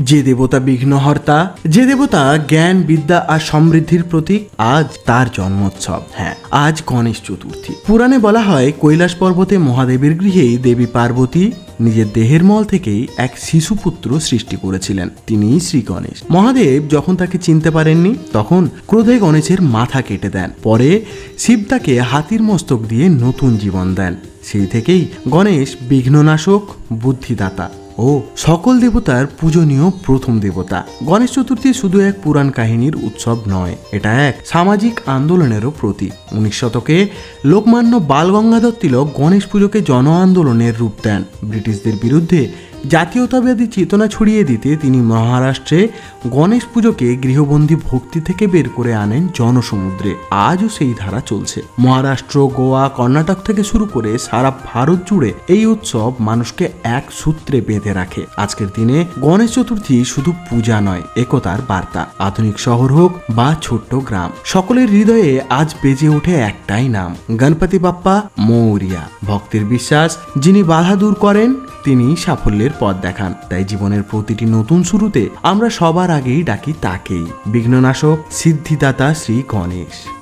যে দেবতা বিঘ্নহর্তা, যে দেবতা জ্ঞান, বিদ্যা আর সমৃদ্ধির প্রতীক, আজ তার জন্মোৎসব। হ্যাঁ আজ গণেশ চতুর্থী। পুরাণে বলা হয়, কৈলাস পর্বতে মহাদেবের গৃহেই দেবী পার্বতী নিজের দেহের মল থেকেই এক শিশুপুত্র সৃষ্টি করেছিলেন। তিনি শ্রী গণেশ। মহাদেব যখন তাকে চিনতে পারেননি, তখন ক্রোধে গণেশের মাথা কেটে দেন। পরে শিব তাকে হাতির মস্তক দিয়ে নতুন জীবন দেন। সেই থেকেই গণেশ বিঘ্ননাশক, বুদ্ধিদাতা। ও সকল দেবতার পূজনীয় প্রথম দেবতা। গণেশ চতুর্থী শুধু এক পুরাণ কাহিনীর উৎসব নয়, এটা এক সামাজিক আন্দোলনেরও প্রতীক। উনিশ শতকে লোকমান্য বালগঙ্গাধর তিলক গণেশ পুজোকে জন আন্দোলনের রূপ দেন। ব্রিটিশদের বিরুদ্ধে জাতীয়তাবাদী চেতনা ছড়িয়ে দিতে তিনি মহারাষ্ট্রে গণেশ পুজোকে গৃহবন্দী ভক্তি থেকে বের করে আনেন জনসমুদ্রে। আজও সেই ধারা চলছে। মহারাষ্ট্র, গোয়া, কর্ণাটক থেকে শুরু করে সারা ভারত জুড়ে এই উৎসব মানুষকে এক সূত্রে বেঁধে রাখে। আজকের দিনে গণেশ চতুর্থী শুধু পূজা নয়, একতার বার্তা। আধুনিক শহর হোক বা ছোট্ট গ্রাম, সকলের হৃদয়ে আজ বেজে ওঠে একটাই নাম, গণপতি বাপ্পা মৌরিয়া। ভক্তের বিশ্বাস, যিনি বাধা দূর করেন তিনি সাফল্যের পথ দেখান। তাই জীবনের প্রতিটি নতুন শুরুতে আমরা সবার আগেই ডাকি তাকেই। বিঘ্ননাশক, সিদ্ধিদাতা শ্রী গণেশ।